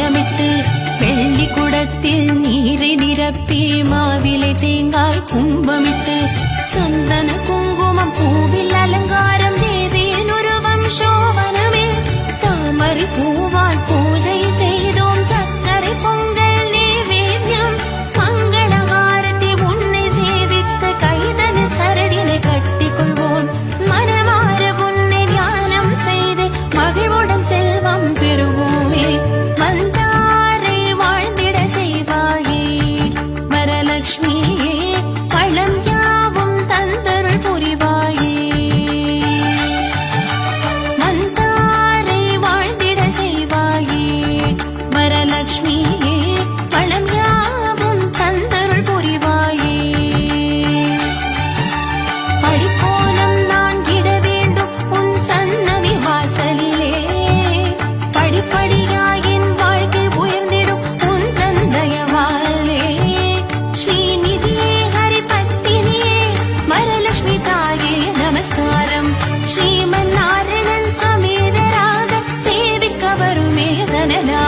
வண்ணமிட்டு வெள்ளி குடத்தில் நீரை நிரப்பி மாவிலை தேங்காய் கும்பமிட்டு சந்தன கும்ப ne ne ne